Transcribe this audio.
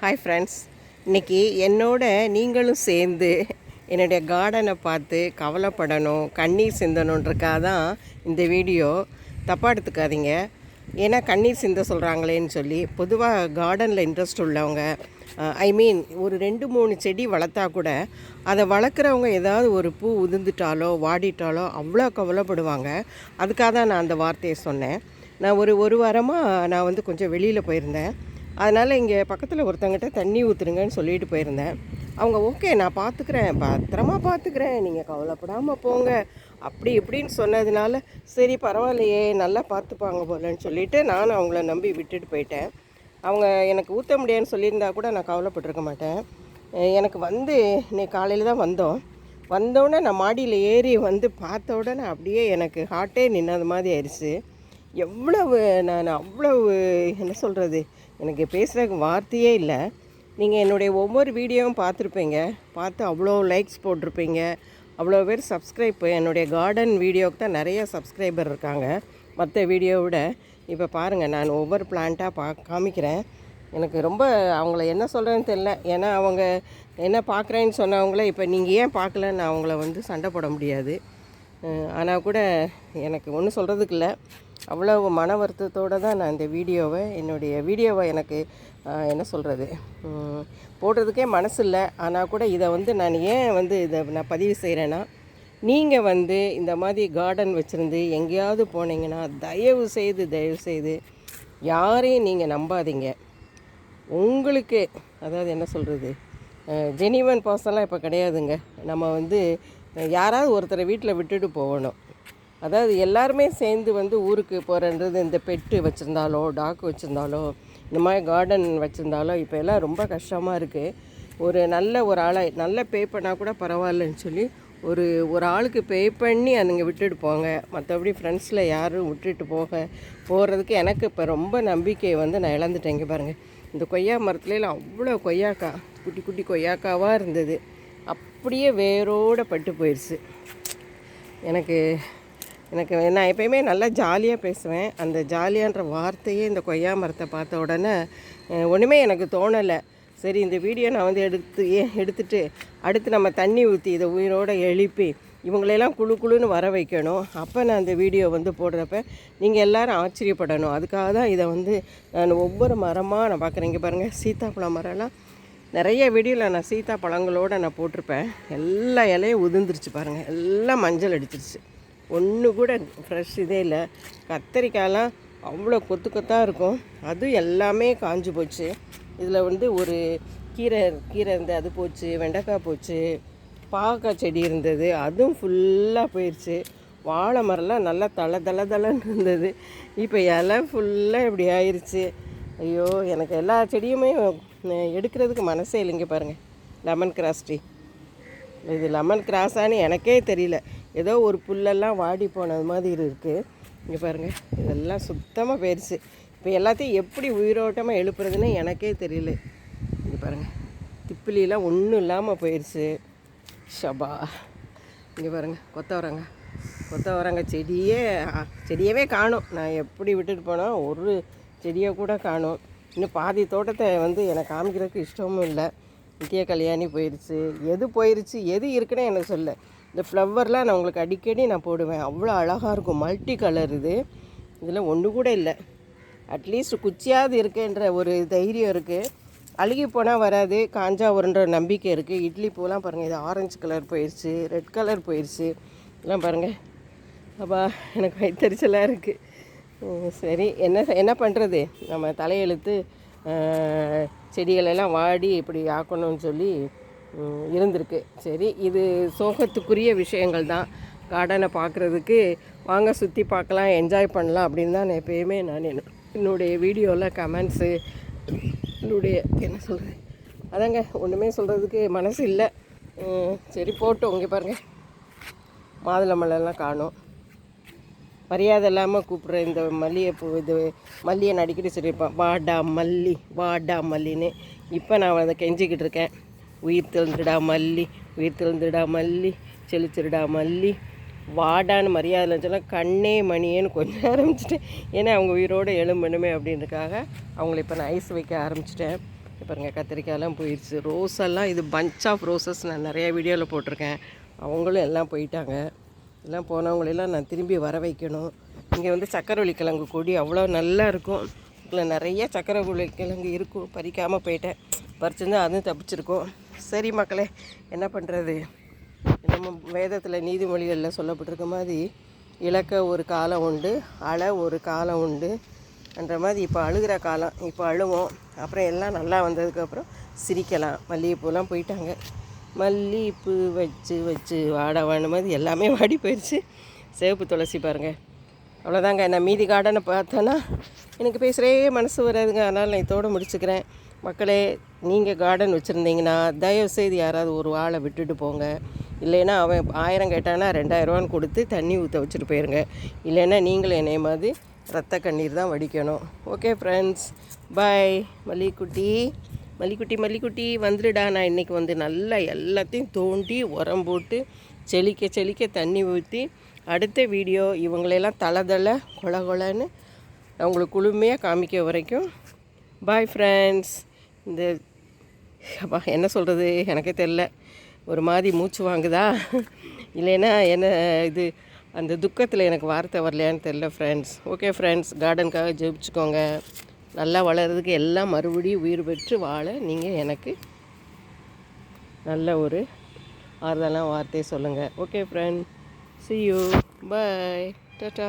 Hi friends இன்னைக்கு என்னோட நீங்களும் சேர்ந்து என்னுடைய கார்டனை பார்த்து கவலைப்படணும் கண்ணீர் சிந்தணுன்றக்காக தான் இந்த வீடியோ தப்பாக எடுத்துக்காதீங்க. ஏன்னா கண்ணீர் சிந்த சொல்கிறாங்களேன்னு சொல்லி பொதுவாக கார்டனில் இன்ட்ரெஸ்ட் உள்ளவங்க ஐ மீன் ஒரு ரெண்டு மூணு செடி வளர்த்தா கூட அதை வளர்க்குறவங்க ஏதாவது ஒரு பூ உதிர்ந்துட்டாலோ வாடிட்டாலோ அவ்வளோ கவலைப்படுவாங்க. அதுக்காக தான் நான் அந்த வார்த்தையை சொன்னேன். நான் ஒரு ஒரு வாரமாக நான் வந்து கொஞ்சம் வெளியில் போயிருந்தேன். அதனால் இங்கே பக்கத்தில் ஒருத்தங்கிட்ட தண்ணி ஊற்றுருங்கன்னு சொல்லிட்டு போயிருந்தேன். அவங்க ஓகே நான் பார்த்துக்கிறேன் பத்திரமா பார்த்துக்கிறேன் நீங்கள் கவலைப்படாமல் போங்க. அப்படி இப்படின்னு சொன்னதுனால சரி பரவாயில்லையே நல்லா பார்த்துப்பாங்க போலன்னு சொல்லிவிட்டு நானும் அவங்கள நம்பி விட்டுட்டு போயிட்டேன். அவங்க எனக்கு ஊற்ற முடியாதுன்னு சொல்லியிருந்தா கூட நான் கவலைப்பட்டிருக்க மாட்டேன். எனக்கு வந்து இன்னைக்கு காலையில் தான் வந்தோம். வந்தோடனே நான் மாடியில் ஏறி வந்து பார்த்த உடனே அப்படியே எனக்கு ஹார்ட்டே நின்னது மாதிரி ஆயிடுச்சு. எவ்வளவு நான் அவ்வளவு என்ன சொல்கிறது எனக்கு பேசுகிறதுக்கு வார்த்தையே இல்லை. நீங்கள் என்னுடைய ஒவ்வொரு வீடியோவும் பார்த்துருப்பீங்க. பார்த்து அவ்வளோ லைக்ஸ் போட்டிருப்பீங்க. அவ்வளோ பேர் சப்ஸ்கிரைப் என்னுடைய கார்டன் வீடியோவுக்கு தான் நிறைய சப்ஸ்கிரைபர் இருக்காங்க. மற்ற வீடியோவை விட இப்போ பாருங்கள் நான் ஒவ்வொரு பிளான்ட்டாக பா காமிக்கிறேன். எனக்கு ரொம்ப அவங்கள என்ன சொல்கிறேன்னு தெரில ஏன்னா அவங்க என்ன பார்க்குறேன்னு சொன்னவங்கள இப்போ நீங்கள் ஏன் பார்க்கலன்னு அவங்கள வந்து சண்டை போட முடியாது. ஆனால் கூட எனக்கு ஒன்றும் சொல்கிறதுக்கு இல்லை. அவ்வளோ மன வருத்தத்தோடு தான் நான் இந்த வீடியோவை என்னுடைய வீடியோவை எனக்கு என்ன சொல்கிறது போடுறதுக்கே மனசு இல்லை. ஆனால் கூட இதை வந்து நான் ஏன் வந்து இதை நான் பதிவு செய்கிறேன்னா நீங்கள் வந்து இந்த மாதிரி கார்டன் வச்சுருந்து எங்கேயாவது போனீங்கன்னா தயவு செய்து தயவு செய்து யாரையும் நீங்கள் நம்பாதீங்க. உங்களுக்கு அதாவது என்ன சொல்கிறது ஜெனிவன் பர்சன்லாம் இப்போ கிடையாதுங்க. நம்ம வந்து யாராவது ஒருத்தரை வீட்டில் விட்டுட்டு போகணும். அதாவது எல்லாருமே சேர்ந்து வந்து ஊருக்கு போகிறன்றது இந்த பெட்டு வச்சுருந்தாலோ டாக் வச்சுருந்தாலோ இந்த மாதிரி கார்டன் வச்சுருந்தாலோ இப்போ எல்லாம் ரொம்ப கஷ்டமாக இருக்குது ஒரு நல்ல ஒரு ஆளை நல்ல பே பண்ணால் கூட பரவாயில்லன்னு சொல்லி ஒரு ஒரு ஆளுக்கு பே பண்ணி அதுங்க விட்டுட்டு போங்க. மற்றபடி ஃப்ரெண்ட்ஸில் யாரும் விட்டுட்டு போக போகிறதுக்கு எனக்கு இப்போ ரொம்ப நம்பிக்கை வந்து நான் இழந்துட்டேன். இங்கே பாருங்கள் இந்த கொய்யா மரத்துலலாம் அவ்வளோ கொய்யாக்கா குட்டி குட்டி கொய்யாக்காவாக இருந்தது. அப்படியே வேரோட பட்டு போயிடுச்சு எனக்கு எனக்கு நான் எப்பயுமே நல்லா ஜாலியாக பேசுவேன். அந்த ஜாலியான்ற வார்த்தையே இந்த கொய்யா மரத்தை பார்த்த உடனே ஒன்றுமே எனக்கு தோணலை. சரி இந்த வீடியோ நான் வந்து எடுத்து எடுத்துட்டு அடுத்து நம்ம தண்ணி ஊற்றி இதை உயிரோடு எழுப்பி இவங்களெல்லாம் குழு குழுன்னு வர வைக்கணும். அப்போ நான் அந்த வீடியோ வந்து போடுறப்ப நீங்கள் எல்லாரும் ஆச்சரியப்படணும். அதுக்காக தான் இதை வந்து நான் ஒவ்வொரு மரமாக நான் பார்க்குறேன். இங்கே பாருங்கள் சீத்தாப்பழ மரம்லாம். நிறைய வீடியோவில் நான் சீத்தா பழங்களோடு நான் போட்டிருப்பேன். எல்லா இலையும் உதிர்ந்துருச்சு பாருங்கள் எல்லாம் மஞ்சள் அடிச்சிருச்சு. ஒன்று கூட ஃப்ரெஷ் இதே இல்லை. கத்தரிக்காயெலாம் அவ்வளோ கொத்து கொத்தாக இருக்கும். அது எல்லாமே காஞ்சு போச்சு. இதில் வந்து ஒரு கீரை கீரை இருந்து அது போச்சு வெண்டைக்காய் போச்சு பாவக்காய் செடி இருந்தது அதுவும் ஃபுல்லாக போயிடுச்சு வாழை மரம்லாம் நல்லா தள தள தளன்னு இருந்தது. இப்போ இலை ஃபுல்லாக இப்படி ஆயிடுச்சு ஐயோ எனக்கு எல்லா செடியுமே எடுக்கிறதுக்கு மனசே இல்லைங்க பாருங்கள் லெமன் கிராஸ் டீ இது லெமன் கிராஸான்னு எனக்கே தெரியல. ஏதோ ஒரு புல்லெல்லாம் வாடி போனது மாதிரி இருக்குது இங்கே பாருங்கள் இதெல்லாம் சுத்தமாக போயிடுச்சு இப்போ எல்லாத்தையும் எப்படி உயிரோட்டமாக எழுப்புறதுன்னு எனக்கே தெரியல. இங்கே பாருங்கள் திப்பிலாம் ஒன்றும் இல்லாமல் போயிடுச்சு ஷபா. இங்கே பாருங்கள் கொத்தவரங்க. கொத்தவரங்க செடியே செடியவே காணும். நான் எப்படி விட்டுட்டு போனால் ஒரு செடியை கூட காணும். இன்னும் பாதி தோட்டத்தை வந்து எனக்கு காமிக்கிறதுக்கு இஷ்டமும் இல்லை. நித்திய கல்யாணி போயிடுச்சு எது போயிடுச்சு எது இருக்குன்னு எனக்கு சொல்ல. இந்த ஃப்ளவர்லாம் நான் உங்களுக்கு அடிக்கடி நான் போடுவேன். அவ்வளோ அழகாக இருக்கும். மல்டி கலர் இது. இதில் ஒன்று கூட இல்லை. அட்லீஸ்ட் குச்சியாவது இருக்குன்ற ஒரு தைரியம் இருக்குது அழுகி போனால் வராது. காஞ்சா வருன்ற நம்பிக்கை இருக்குது இட்லி பூலாம் பாருங்கள் இது ஆரஞ்சு கலர் போயிடுச்சு ரெட் கலர் போயிடுச்சு எல்லாம் பாருங்கள் அப்பா எனக்கு வயிற்றுச்சலாக இருக்குது சரி. என்ன என்ன பண்ணுறது நம்ம தலையெழுத்து செடிகளெல்லாம் வாடி இப்படி ஆக்கணும்னு சொல்லி இருந்திருக்கு. சரி இது சோகத்துக்குரிய விஷயங்கள் தான். கார்டனை பார்க்குறதுக்கு வாங்க சுற்றி பார்க்கலாம் என்ஜாய் பண்ணலாம் அப்படின்னு தான் நான் எப்பயுமே நான் என்னுடைய வீடியோவில் கமெண்ட்ஸு என்னுடைய என்ன சொல்கிறேன் அதாங்க ஒன்றுமே சொல்கிறதுக்கு மனசு இல்லை. சரி போட்டோம் இங்கே பாருங்கள் மாதுளம்பழம்லாம் காணும். மரியாதை இல்லாமல் கூப்பிட்ற இந்த மல்லிகைப்பூ இது மல்லியை நான் அடிக்கடி சொல்லியிருப்பேன் வாடா மல்லி வாடா மல்லின்னு. இப்போ நான் அதை கெஞ்சிக்கிட்டு இருக்கேன். உயிர் திறந்துடா மல்லி உயிர் திறந்துடா மல்லி செழிச்சிருடா மல்லி. வாடான்னு மரியாதை சொன்னால் கண்ணே மணியேன்னு கொஞ்சம் ஆரம்பிச்சிட்டேன். ஏன்னா அவங்க உயிரோடு எழும்பணுமே அப்படின்றதுக்காக அவங்கள இப்போ நான் ஐஸ் வைக்க ஆரம்பிச்சிட்டேன். பாருங்கள் கத்திரிக்காயெல்லாம் போயிடுச்சு ரோஸ் எல்லாம் இது பஞ்ச் ஆஃப் ரோசஸ் நான் நிறையா வீடியோவில் போட்டிருக்கேன். அவங்களும் எல்லாம் போயிட்டாங்க. எல்லாம் போனவங்களெல்லாம் நான் திரும்பி வர வைக்கணும். இங்கே வந்து சக்கரவள்ளி கிழங்கு கொடி அவ்வளோ நல்லா இருக்கும். இதில் நிறைய சக்கரவள்ளி கிழங்கு இருக்கும். பறிக்காமல் போயிட்டேன். பறிச்சிருந்தா அதுவும் தப்பிச்சிருக்கோம். சரி மக்களே என்ன பண்ணுறது நம்ம வேதத்தில் நீதிமொழிகளில் சொல்லப்பட்டிருக்க மாதிரி இலக்க ஒரு காலம் உண்டு அழ ஒரு காலம் உண்டு என்ற மாதிரி இப்போ அழுகிற காலம். இப்போ அழுவோம் அப்புறம் எல்லாம் நல்லா வந்ததுக்கப்புறம் சிரிக்கலாம். மல்லிகைப்பூலாம் போயிட்டாங்க. மல்லிகைப்பூ வச்சு வச்சு வாட மாதிரி எல்லாமே வாடி போயிடுச்சு சிவப்பு துளசி பாருங்கள் அவ்வளோதாங்க நான் மீதி கார்டனை பார்த்தேன்னா எனக்கு பேசுகிறே மனசு வராதுங்க. அதனால் நான் இதோடு முடிச்சுக்கிறேன். மக்களே நீங்கள் கார்டன் வச்சுருந்தீங்கன்னா தயவுசெய்து யாராவது ஒரு ஆளை விட்டுட்டு போங்க. இல்லைன்னா அவன் ஆயிரம் கேட்டானா ரெண்டாயிரரூவான்னு கொடுத்து தண்ணி ஊற்ற வச்சுட்டு போயிருங்க. இல்லைன்னா நீங்களும் என்னைய மாதிரி ரத்த கண்ணீர் தான் வடிக்கணும். Okay friends bye Mallikutti. Mallikutti Mallikutti வந்துடுடா. நான் இன்றைக்கி வந்து நல்லா எல்லாத்தையும் தோண்டி உரம் போட்டு செழிக்க செழிக்க தண்ணி ஊற்றி அடுத்த வீடியோ இவங்களெல்லாம் தலை தலை கொல கொலன்னு அவங்களுக்கு குளுமையாக காமிக்க வரைக்கும். பாய் ஃப்ரெண்ட்ஸ் இந்த அப்பா என்ன சொல்கிறது எனக்கே தெரில. ஒரு மாதிரி மூச்சு வாங்குதா? இல்லைன்னா என்ன இது? அந்த துக்கத்தில் எனக்கு வார்த்தை வரலையான்னு தெரில ஃப்ரெண்ட்ஸ் ஓகே ஃப்ரெண்ட்ஸ் கார்டனுக்காக ஜெபிச்சுக்கோங்க. நல்லா வளர்கிறதுக்கு எல்லாம் மறுபடியும் உயிர் பெற்று வாழ நீங்கள் எனக்கு நல்ல ஒரு ஆறுதலான வார்த்தையை சொல்லுங்கள் okay friend see you bye tata